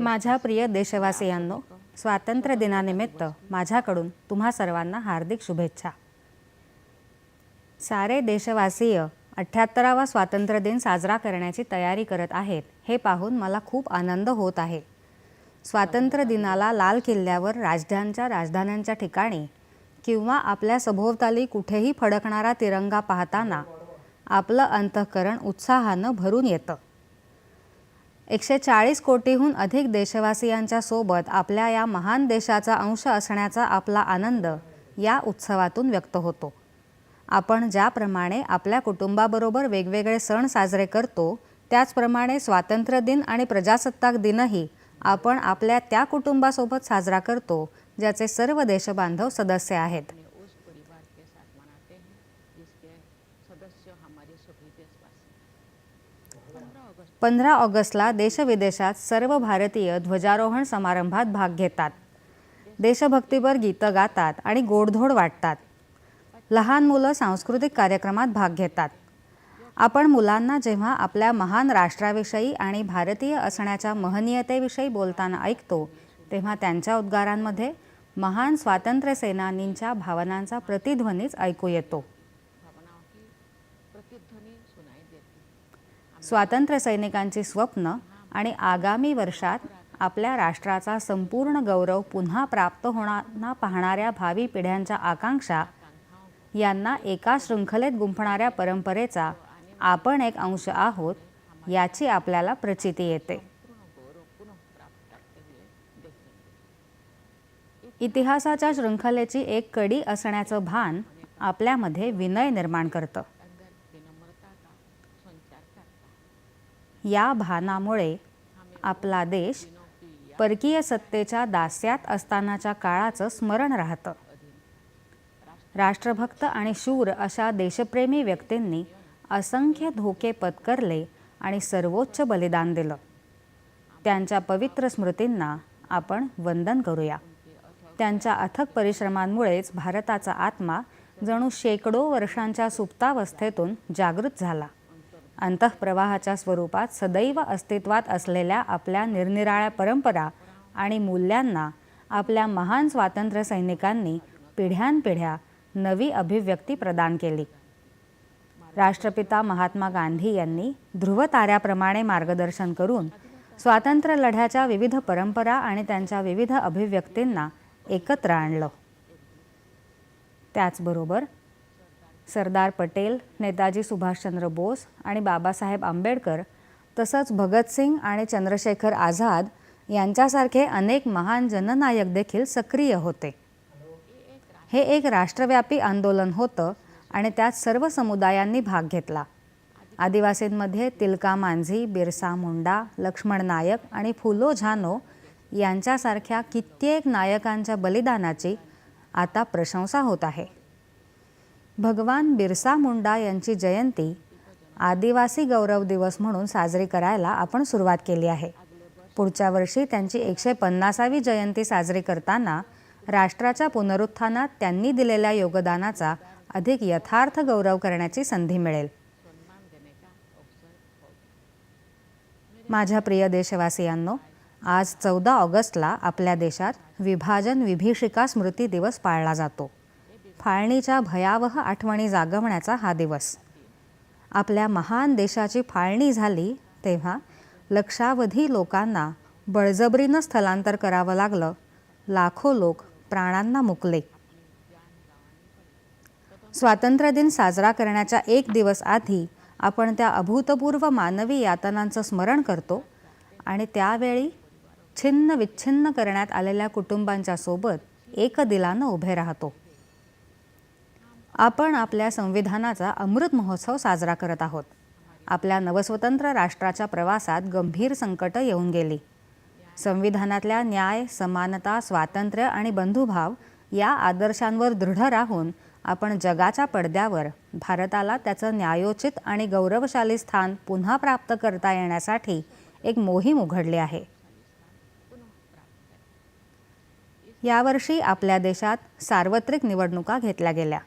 माझ्या प्रिय देशवासियांनो स्वातंत्र्य दिनानिमित्त माझ्याकडून तुम्हा सर्वांना हार्दिक शुभेच्छा. सारे देशवासीय अठ्ठ्याहत्तरावा स्वातंत्र्य दिन साजरा करण्याची तयारी करत आहेत हे पाहून मला खूप आनंद होत आहे. स्वातंत्र्य दिनाला लाल किल्ल्यावर राजधानच्या राजधान्यांच्या ठिकाणी किंवा आपल्या सभोवताली कुठेही फडकणारा तिरंगा पाहताना आपलं अंतःकरण उत्साहानं भरून येतं. एकशे चाळीस कोटीहून अधिक देशवासियांच्या सोबत आपल्या या महान देशाचा अंश असण्याचा आपला आनंद या उत्सवातून व्यक्त होतो. आपण ज्याप्रमाणे आपल्या कुटुंबाबरोबर वेगवेगळे सण साजरे करतो त्याचप्रमाणे स्वातंत्र्य दिन आणि प्रजासत्ताक दिनही आपण आपल्या त्या कुटुंबासोबत साजरा करतो ज्याचे सर्व देशबांधव सदस्य आहेत. पंधरा ऑगस्टला देशविदेशात सर्व भारतीय ध्वजारोहण समारंभात भाग घेतात. देशभक्तीपर गीतं गातात आणि गोडधोड वाटतात. लहान मुलं सांस्कृतिक कार्यक्रमात भाग घेतात. आपण मुलांना जेव्हा आपल्या महान राष्ट्राविषयी आणि भारतीय असण्याच्या महनीयतेविषयी बोलताना ऐकतो तेव्हा त्यांच्या उद्गारांमध्ये महान स्वातंत्र्यसेनानींच्या भावनांचा प्रतिध्वनीच ऐकू येतो. स्वातंत्र्य सैनिकांची स्वप्न आणि आगामी वर्षात आपल्या राष्ट्राचा संपूर्ण गौरव पुन्हा प्राप्त होणार पाहणाऱ्या भावी पिढ्यांच्या आकांक्षा यांना एका शृंखलेत गुंफणाऱ्या परंपरेचा आपण एक अंश आहोत याची आपल्याला प्रचिती येते. इतिहासाच्या शृंखलेची एक कडी असण्याचं भान आपल्यामध्ये विनय निर्माण करतं. या भानामुळे आपला देश परकीय सत्तेच्या दास्यात असतानाच्या काळाचं स्मरण राहतं. राष्ट्रभक्त आणि शूर अशा देशप्रेमी व्यक्तींनी असंख्य धोके पत्करले आणि सर्वोच्च बलिदान दिलं. त्यांच्या पवित्र स्मृतींना आपण वंदन करूया. त्यांच्या अथक परिश्रमांमुळेच भारताचा आत्मा जणू शेकडो वर्षांच्या सुप्तावस्थेतून जागृत झाला. अंतःप्रवाहाच्या स्वरूपात सदैव अस्तित्वात असलेल्या आपल्या निरनिराळ्या परंपरा आणि मूल्यांना आपल्या महान स्वातंत्र्य सैनिकांनी पिढ्यानपिढ्या नवी अभिव्यक्ती प्रदान केली. राष्ट्रपिता महात्मा गांधी यांनी ध्रुवताऱ्याप्रमाणे मार्गदर्शन करून स्वातंत्र्य लढ्याच्या विविध परंपरा आणि त्यांच्या विविध अभिव्यक्तींना एकत्र आणलं. त्याचबरोबर सरदार पटेल नेताजी सुभाषचंद्र बोस आणि बाबासाहेब आंबेडकर तसंच भगतसिंग आणि चंद्रशेखर आझाद यांच्यासारखे अनेक महान जननायक देखील सक्रिय होते. हे एक राष्ट्रव्यापी आंदोलन होतं आणि त्यात सर्व समुदायांनी भाग घेतला. आदिवासींमध्ये तिलका मांझी बिरसा मुंडा लक्ष्मण नायक आणि फुलो झानो यांच्यासारख्या कित्येक नायकांच्या बलिदानाची आता प्रशंसा होत आहे. भगवान बिरसा मुंडा यांची जयंती आदिवासी गौरव दिवस म्हणून साजरी करायला आपण सुरुवात केली आहे. पुढच्या वर्षी त्यांची एकशे पन्नासावी जयंती साजरी करताना राष्ट्राच्या पुनरुत्थानात त्यांनी दिलेल्या योगदानाचा अधिक यथार्थ गौरव करण्याची संधी मिळेल. माझ्या प्रिय देशवासियांनो आज चौदा ऑगस्टला आपल्या देशात विभाजन विभीषिका स्मृती दिवस पाळला जातो. फाळणीच्या भयावह आठवणी जागवण्याचा हा दिवस. आपल्या महान देशाची फाळणी झाली तेव्हा लक्षावधी लोकांना बळजबरीनं स्थलांतर करावं लागलं. लाखो लोक प्राणांना मुकले. स्वातंत्र्य दिन साजरा करण्याच्या एक दिवस आधी आपण त्या अभूतपूर्व मानवी यातनांचं स्मरण करतो आणि त्यावेळी छिन्न विच्छिन्न करण्यात आलेल्या कुटुंबांच्या सोबत एकदिलानं उभे राहतो. आपण आपल्या संविधानाचा अमृत महोत्सव साजरा करत आहोत. आपल्या नवस्वतंत्र राष्ट्राच्या प्रवासात गंभीर संकटं येऊन गेली. संविधानातल्या न्याय समानता स्वातंत्र्य आणि बंधुभाव या आदर्शांवर दृढ राहून आपण जगाच्या पडद्यावर भारताला त्याचं न्यायोचित आणि गौरवशाली स्थान पुन्हा प्राप्त करता येण्यासाठी एक मोहीम उघडली आहे. यावर्षी आपल्या देशात सार्वत्रिक निवडणुका घेतल्या गेल्या.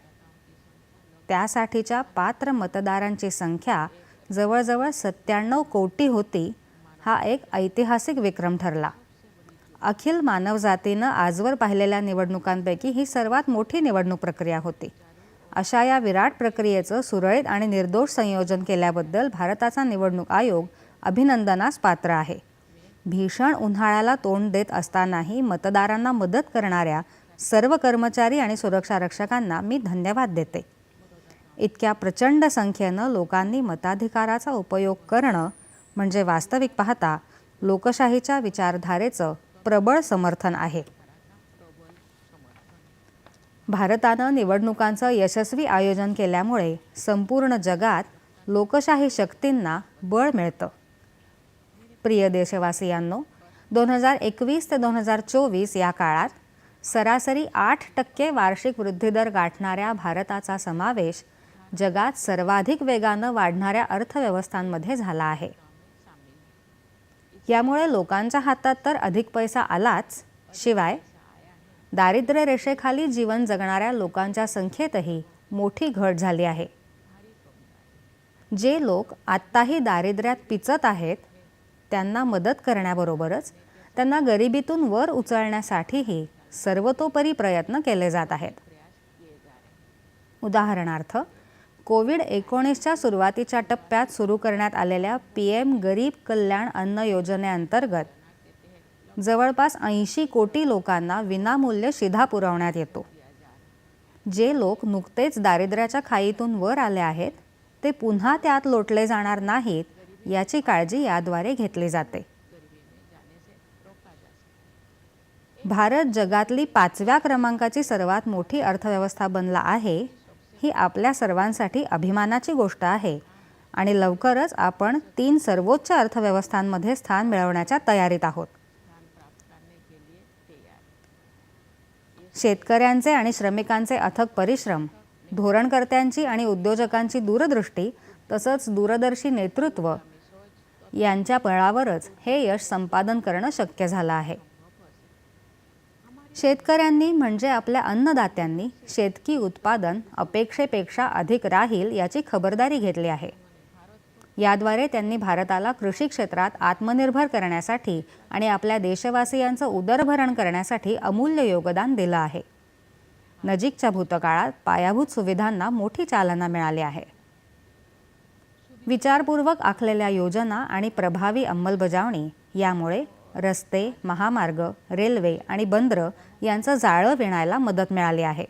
त्यासाठीच्या पात्र मतदारांची संख्या जवळजवळ सत्त्याण्णव कोटी होती हा एक ऐतिहासिक विक्रम ठरला. अखिल मानवजातीनं आजवर पाहिलेल्या निवडणुकांपैकी ही सर्वात मोठी निवडणूक प्रक्रिया होती. अशा या विराट प्रक्रियेचं सुरळीत आणि निर्दोष संयोजन केल्याबद्दल भारताचा निवडणूक आयोग अभिनंदनास पात्र आहे. भीषण उन्हाळ्याला तोंड देत असतानाही मतदारांना मदत करणाऱ्या सर्व कर्मचारी आणि सुरक्षा रक्षकांना मी धन्यवाद देते. इतक्या प्रचंड संख्येनं लोकांनी मताधिकाराचा उपयोग करणं म्हणजे वास्तविक पाहता लोकशाहीच्या विचारधारेचं प्रबळ समर्थन आहे. भारतानं निवडणुकांचं यशस्वी आयोजन केल्यामुळे संपूर्ण जगात लोकशाही शक्तींना बळ मिळतं. प्रिय देशवासियांनो दोन हजार एकवीस ते दोन हजार चोवीस या काळात सरासरी आठ टक्के वार्षिक वृद्धिदर गाठणाऱ्या भारताचा समावेश जगात सर्वाधिक वेगानं वाढणाऱ्या अर्थव्यवस्थांमध्ये झाला आहे. यामुळे लोकांच्या हातात तर अधिक पैसा आलाच शिवाय दारिद्र्य रेषेखाली जीवन जगणाऱ्या लोकांच्या संख्येतही मोठी घट झाली आहे. जे लोक आत्ताही दारिद्र्यात पिचत आहेत त्यांना मदत करण्याबरोबरच त्यांना गरिबीतून वर उचलण्यासाठीही सर्वतोपरी प्रयत्न केले जात आहेत. उदाहरणार्थ कोविड एकोणीसच्या सुरुवातीच्या टप्प्यात सुरू करण्यात आलेल्या पी एम गरीब कल्याण अन्न योजनेअंतर्गत जवळपास ऐंशी कोटी लोकांना विनामूल्य शिधा पुरवण्यात येतो. जे लोक नुकतेच दारिद्र्याच्या खाईतून वर आले आहेत ते पुन्हा त्यात लोटले जाणार नाहीत याची काळजी याद्वारे घेतली जाते. भारत जगातली पाचव्या क्रमांकाची सर्वात मोठी अर्थव्यवस्था बनला आहे ही आपल्या सर्वांसाठी अभिमानाची गोष्ट आहे. आणि लवकरच आपण तीन सर्वोच्च अर्थव्यवस्थांमध्ये स्थान मिळवण्याच्या तयारीत आहोत. शेतकऱ्यांचे आणि श्रमिकांचे अथक परिश्रम धोरणकर्त्यांची आणि उद्योजकांची दूरदृष्टी तसंच दूरदर्शी नेतृत्व यांच्या बळावरच हे यश संपादन करणं शक्य झालं आहे. शेतकऱ्यांनी म्हणजे आपल्या अन्नदात्यांनी शेतकी उत्पादन अपेक्षेपेक्षा अधिक राहील याची खबरदारी घेतली आहे. याद्वारे त्यांनी भारताला कृषी क्षेत्रात आत्मनिर्भर करण्यासाठी आणि आपल्या देशवासियांचं उदरभरण करण्यासाठी अमूल्य योगदान दिलं आहे. नजीकच्या भूतकाळात पायाभूत सुविधांना मोठी चालना मिळाली आहे. विचारपूर्वक आखलेल्या योजना आणि प्रभावी अंमलबजावणी यामुळे रस्ते महामार्ग रेल्वे आणि बंदरं यांचं जाळं विणायला मदत मिळाली आहे.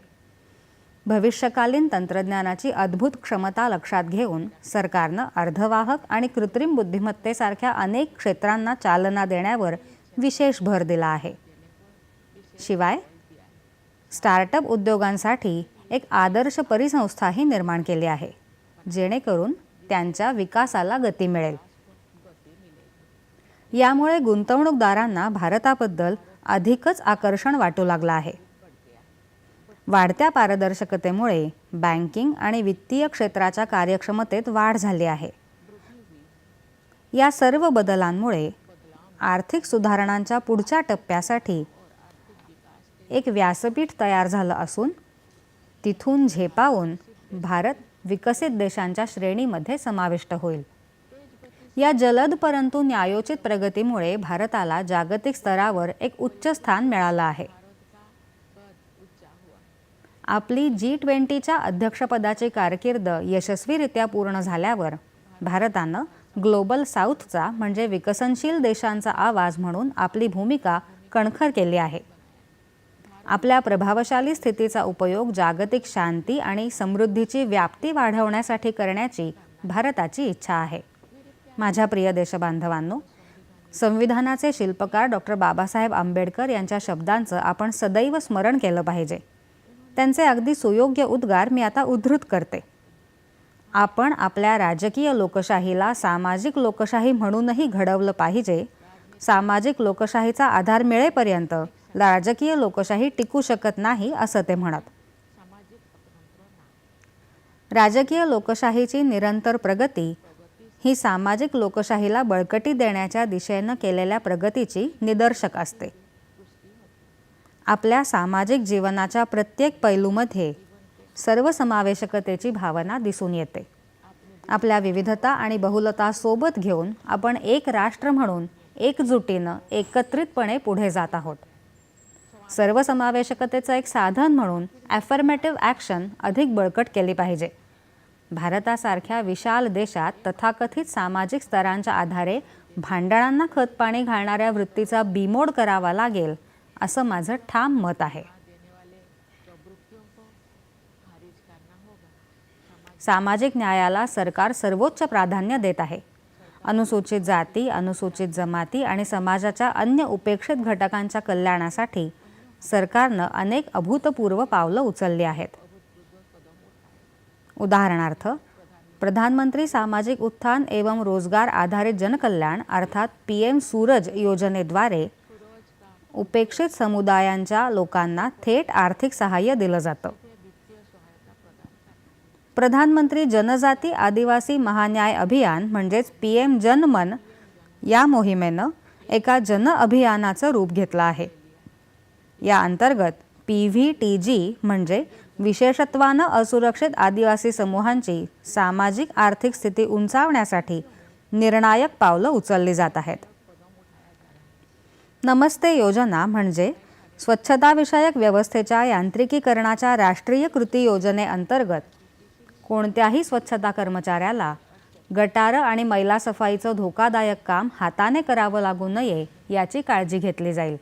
भविष्यकालीन तंत्रज्ञानाची अद्भुत क्षमता लक्षात घेऊन सरकारनं अर्धवाहक आणि कृत्रिम बुद्धिमत्तेसारख्या अनेक क्षेत्रांना चालना देण्यावर विशेष भर दिला आहे. शिवाय स्टार्टअप उद्योगांसाठी एक आदर्श परिसंस्थाही निर्माण केली आहे जेणेकरून त्यांच्या विकासाला गती मिळेल. यामुळे गुंतवणूकदारांना भारताबद्दल अधिकच आकर्षण वाटू लागलं आहे. वाढत्या पारदर्शकतेमुळे बँकिंग आणि वित्तीय क्षेत्राच्या कार्यक्षमतेत वाढ झाली आहे. या सर्व बदलांमुळे आर्थिक सुधारणांच्या पुढच्या टप्प्यासाठी एक व्यासपीठ तयार झालं असून तिथून झेपावून भारत विकसित देशांच्या श्रेणीमध्ये समाविष्ट होईल. या जलद परंतु न्यायोचित प्रगतीमुळे भारताला जागतिक स्तरावर एक उच्च स्थान मिळालं आहे. आपली जी ट्वेंटीच्या अध्यक्षपदाची कारकीर्द यशस्वीरित्या पूर्ण झाल्यावर भारतानं ग्लोबल साऊथचा म्हणजे विकसनशील देशांचा आवाज म्हणून आपली भूमिका कणखर केली आहे. आपल्या प्रभावशाली स्थितीचा उपयोग जागतिक शांती आणि समृद्धीची व्याप्ती वाढवण्यासाठी करण्याची भारताची इच्छा आहे. माझ्या प्रिय देशबांधवांनो संविधानाचे शिल्पकार डॉक्टर बाबासाहेब आंबेडकर यांच्या शब्दांचं आपण सदैव स्मरण केलं पाहिजे. त्यांचे अगदी सुयोग्य उद्गार मी आता उद्धृत करते. आपण आपल्या राजकीय लोकशाहीला सामाजिक लोकशाही म्हणूनही घडवलं पाहिजे सामाजिक लोकशाहीचा आधार मिळेपर्यंत राजकीय लोकशाही टिकू शकत नाही असं ते म्हणत. राजकीय लोकशाहीची निरंतर प्रगती ही सामाजिक लोकशाहीला बळकटी देण्याच्या दिशेनं केलेल्या प्रगतीची निदर्शक असते. आपल्या सामाजिक जीवनाच्या प्रत्येक पैलूमध्ये सर्वसमावेशकतेची भावना दिसून येते. आपल्या विविधता आणि बहुलता सोबत घेऊन आपण एक राष्ट्र म्हणून एकजुटीनं एकत्रितपणे पुढे जात आहोत. सर्वसमावेशकतेचं एक साधन म्हणून ॲफर्मेटिव्ह ॲक्शन अधिक बळकट केली पाहिजे. भारतासारख्या विशाल देशात तथाकथित सामाजिक स्तरांच्या आधारे भांडणांना खतपाणी घालणाऱ्या वृत्तीचा बिमोड करावा लागेल असं माझं ठाम मत आहे. सामाजिक न्यायाला सरकार सर्वोच्च प्राधान्य देत आहे. अनुसूचित जाती अनुसूचित जमाती आणि समाजाच्या अन्य उपेक्षित घटकांच्या कल्याणासाठी सरकारनं अनेक अभूतपूर्व पावलं उचलली आहेत. उदाहरणार्थ प्रधानमंत्री सामाजिक उत्थान एवं रोजगार आधारित जनकल्याण अर्थात पी एम सूरज योजनेद्वारे उपेक्षित समुदायांच्या लोकांना थेट आर्थिक सहाय्य दिलं जातं. प्रधानमंत्री जनजाती आदिवासी महान्याय अभियान म्हणजेच पी एम जनमन या मोहिमेनं एका जन अभियानाचं रूप घेतलं आहे. या अंतर्गत पी व्ही टी जी म्हणजे विशेषत्वानं असुरक्षित आदिवासी समूहांची सामाजिक आर्थिक स्थिती उंचावण्यासाठी निर्णायक पावलं उचलली जात आहेत. नमस्ते योजना म्हणजे स्वच्छताविषयक व्यवस्थेच्या यांत्रिकीकरणाच्या राष्ट्रीय कृती योजनेअंतर्गत कोणत्याही स्वच्छता कर्मचाऱ्याला गटारं आणि मैला सफाईचं धोकादायक काम हाताने करावं लागू नये याची काळजी घेतली जाईल.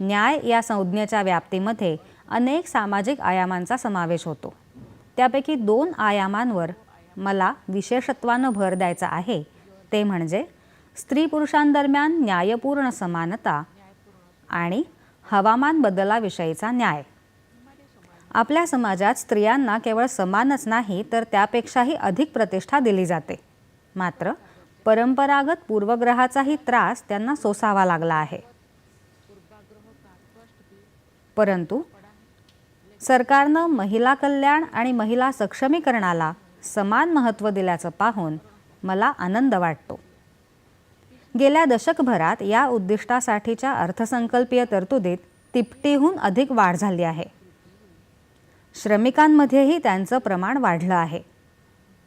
न्याय या संज्ञेच्या व्याप्तीमध्ये अनेक सामाजिक आयामांचा समावेश होतो. त्यापैकी दोन आयामांवर मला विशेषत्वानं भर द्यायचा आहे. ते म्हणजे स्त्री पुरुषांदरम्यान न्यायपूर्ण समानता आणि हवामान बदलाविषयीचा न्याय. आपल्या समाजात स्त्रियांना केवळ समानच नाही तर त्यापेक्षाही अधिक प्रतिष्ठा दिली जाते. मात्र परंपरागत पूर्वग्रहाचाही त्रास त्यांना सोसावा लागला आहे. परंतु सरकारनं महिला कल्याण आणि महिला सक्षमीकरणाला समान महत्त्व दिल्याचं पाहून मला आनंद वाटतो. गेल्या दशकभरात या उद्दिष्टासाठीच्या अर्थसंकल्पीय तरतुदीत तिपटीहून अधिक वाढ झाली आहे. श्रमिकांमध्येही त्यांचं प्रमाण वाढलं आहे.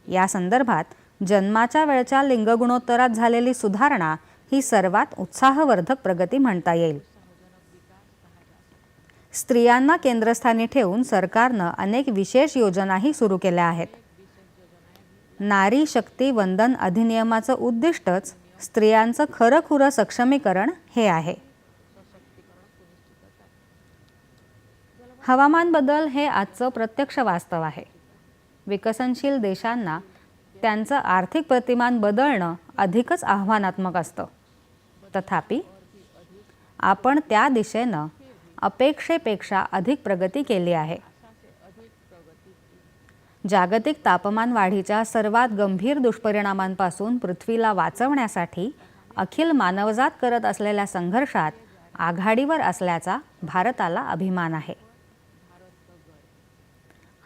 या संदर्भात जन्माच्या वेळच्या लिंगगुणोत्तरात झालेली सुधारणा ही सर्वात उत्साहवर्धक प्रगती म्हणता येईल. स्त्रियांना केंद्रस्थानी ठेवून सरकारनं अनेक विशेष योजनाही सुरू केल्या आहेत. नारी शक्ती वंदन अधिनियमाचं उद्दिष्टच स्त्रियांचं खरंखुरं सक्षमीकरण हे आहे. हवामान बदल हे आजचं प्रत्यक्ष वास्तव आहे. विकसनशील देशांना त्यांचं आर्थिक प्रतिमान बदलणं अधिकच आव्हानात्मक असतं. तथापि आपण त्या दिशेनं अपेक्षेपेक्षा अधिक प्रगती केली आहे. जागतिक तापमान वाढीच्या सर्वात गंभीर दुष्परिणामांपासून पृथ्वीला वाचवण्यासाठी अखिल मानवजात करत असलेल्या संघर्षात आघाडीवर असल्याचा भारताला अभिमान आहे.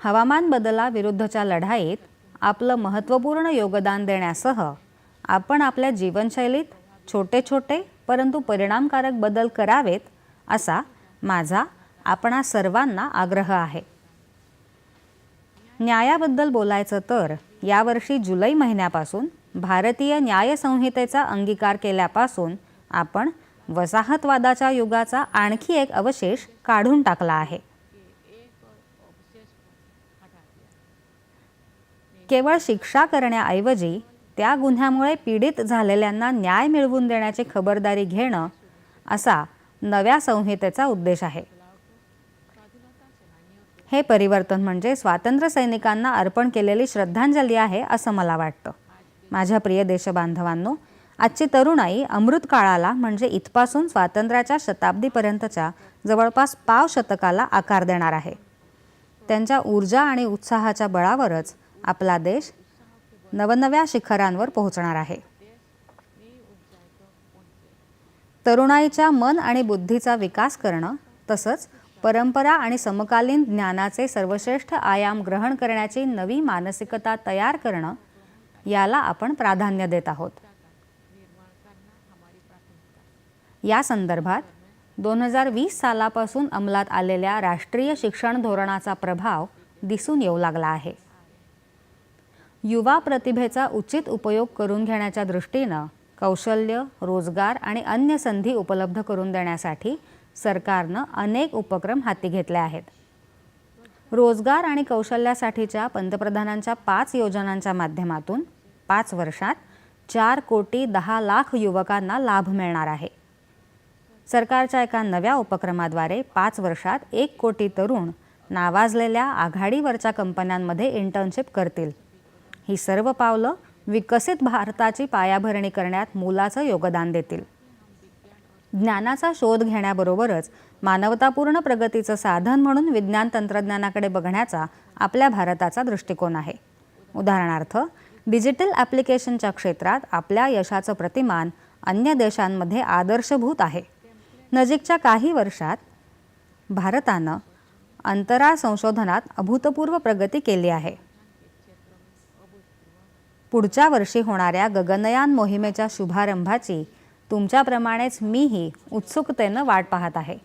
हवामान बदलाविरुद्धच्या लढाईत आपलं महत्त्वपूर्ण योगदान देण्यासह आपण आपल्या जीवनशैलीत छोटे छोटे परंतु परिणामकारक बदल करावेत असा माझा आपणा सर्वांना आग्रह आहे. न्यायाबद्दल बोलायचं तर यावर्षी जुलै महिन्यापासून भारतीय न्यायसंहितेचा अंगीकार केल्यापासून आपण वसाहतवादाच्या युगाचा आणखी एक अवशेष काढून टाकला आहे. केवळ शिक्षा करण्याऐवजी त्या गुन्ह्यामुळे पीडित झालेल्यांना न्याय मिळवून देण्याची खबरदारी घेणं असा नव्या संहितेचा उद्देश आहे. हे परिवर्तन म्हणजे स्वातंत्र्य सैनिकांना अर्पण केलेली श्रद्धांजली आहे असं मला वाटतं. माझ्या प्रिय देशबांधवांनो आजची तरुणाई अमृत काळाला म्हणजे इथपासून स्वातंत्र्याच्या शताब्दीपर्यंतच्या जवळपास पाव शतकाला आकार देणार आहे. त्यांच्या ऊर्जा आणि उत्साहाच्या बळावरच आपला देश नवनव्या शिखरांवर पोहोचणार आहे. तरुणाईच्या मन आणि बुद्धीचा विकास करणं तसंच परंपरा आणि समकालीन ज्ञानाचे सर्वश्रेष्ठ आयाम ग्रहण करण्याची नवी मानसिकता तयार करणं याला आपण प्राधान्य देत आहोत. या संदर्भात दोन हजार वीस सालापासून अंमलात आलेल्या राष्ट्रीय शिक्षण धोरणाचा प्रभाव दिसून येऊ लागला आहे. युवा प्रतिभेचा उचित उपयोग करून घेण्याच्या दृष्टीनं कौशल्य रोजगार आणि अन्य संधी उपलब्ध करून देण्यासाठी सरकारनं अनेक उपक्रम हाती घेतले आहेत. रोजगार आणि कौशल्यासाठीच्या पंतप्रधानांच्या पाच योजनांच्या माध्यमातून पाच वर्षात चार कोटी दहा लाख युवकांना लाभ मिळणार आहे. सरकारच्या एका नव्या उपक्रमाद्वारे पाच वर्षात एक कोटी तरुण नावाजलेल्या आघाडीवरच्या कंपन्यांमध्ये इंटर्नशिप करतील. ही सर्व पावलं विकसित भारताची पायाभरणी करण्यात मोलाचं योगदान देतील. ज्ञानाचा शोध घेण्याबरोबरच मानवतापूर्ण प्रगतीचं साधन म्हणून विज्ञान तंत्रज्ञानाकडे बघण्याचा आपल्या भारताचा दृष्टिकोन आहे. उदाहरणार्थ डिजिटल ॲप्लिकेशनच्या क्षेत्रात आपल्या यशाचं प्रतिमान अन्य देशांमध्ये आदर्शभूत आहे. नजीकच्या काही वर्षात भारतानं अंतराळ संशोधनात अभूतपूर्व प्रगती केली आहे. पुढच्या वर्षी होणाऱ्या गगनयान मोहिमेच्या शुभारंभाची तुमच्याप्रमाणेच मीही उत्सुकतेनं वाट पाहत आहे.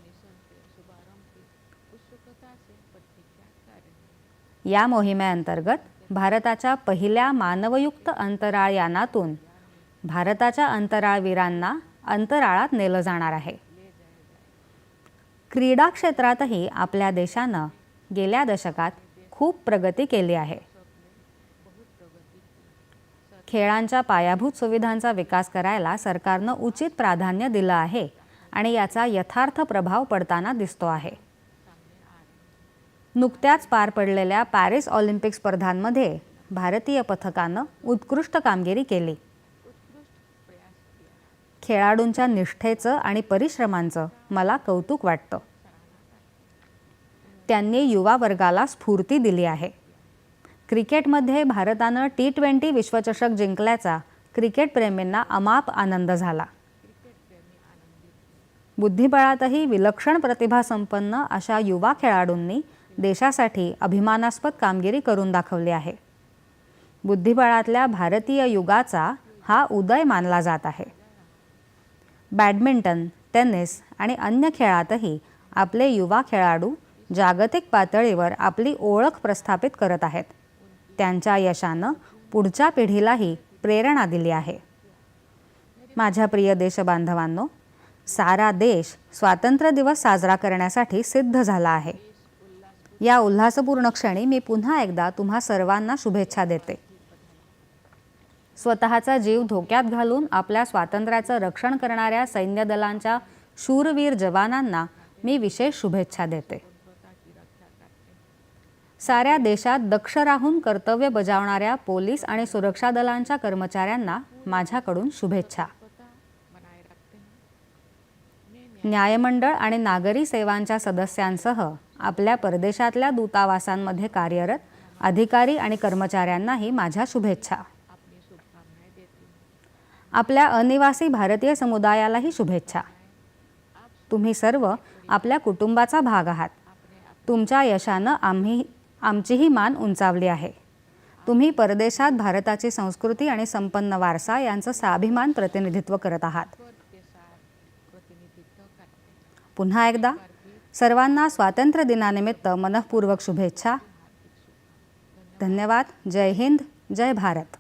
या मोहिमेअंतर्गत भारताच्या पहिल्या मानवयुक्त अंतराळ यानातून भारताच्या अंतराळवीरांना अंतराळात नेलं जाणार आहे. क्रीडा क्षेत्रातही आपल्या देशानं गेल्या दशकात खूप प्रगती केली आहे. खेळांच्या पायाभूत सुविधांचा विकास करायला सरकारनं उचित प्राधान्य दिलं आहे आणि याचा यथार्थ प्रभाव पडताना दिसतो आहे. नुकत्याच पार पडलेल्या पॅरिस ऑलिम्पिक स्पर्धांमध्ये भारतीय पथकानं उत्कृष्ट कामगिरी केली. खेळाडूंच्या निष्ठेचं आणि परिश्रमांचं मला कौतुक वाटतं. त्यांनी युवा वर्गाला स्फूर्ती दिली आहे. क्रिकेटमध्ये भारतानं टी ट्वेंटी विश्वचषक जिंकल्याचा क्रिकेटप्रेमींना अमाप आनंद झाला. बुद्धिबळातही विलक्षण प्रतिभासंपन्न अशा युवा खेळाडूंनी देशासाठी अभिमानास्पद कामगिरी करून दाखवली आहे. बुद्धिबळातल्या भारतीय युगाचा हा उदय मानला जात आहे. बॅडमिंटन टेनिस आणि अन्य खेळातही आपले युवा खेळाडू जागतिक पातळीवर आपली ओळख प्रस्थापित करत आहेत. त्यांच्या यशानं पुढच्या पिढीलाही प्रेरणा दिली आहे. माझ्या प्रिय देशबांधवांनो सारा देश स्वातंत्र्य दिवस साजरा करण्यासाठी सिद्ध झाला आहे. या उल्हासपूर्ण क्षणी मी पुन्हा एकदा तुम्हा सर्वांना शुभेच्छा देते. स्वतःचा जीव धोक्यात घालून आपल्या स्वातंत्र्याचं रक्षण करणाऱ्या सैन्य दलांच्या शूरवीर जवानांना मी विशेष शुभेच्छा देते. साऱ्या देशात दक्ष राहून कर्तव्य बजावणाऱ्या पोलीस आणि सुरक्षा दलांच्या कर्मचाऱ्यांना माझ्याकडून शुभेच्छा. न्यायमंडळ आणि नागरी सेवांच्या सदस्यांसह आपल्या परदेशातल्या दूतावासांमध्ये कार्यरत अधिकारी आणि कर्मचाऱ्यांनाही माझ्या शुभेच्छा. आपल्या अनिवासी भारतीय समुदायालाही शुभेच्छा. तुम्ही सर्व आपल्या कुटुंबाचा भाग आहात. तुमच्या यशानं आम्ही आमचीही मान उंचावली आहे. तुम्ही परदेशात भारताची संस्कृती आणि संपन्न वारसा यांचं स्वाभिमान प्रतिनिधित्व करत आहात. पुन्हा एकदा सर्वांना स्वातंत्र्य दिनानिमित्त मनःपूर्वक शुभेच्छा. धन्यवाद. जय हिंद. जय भारत.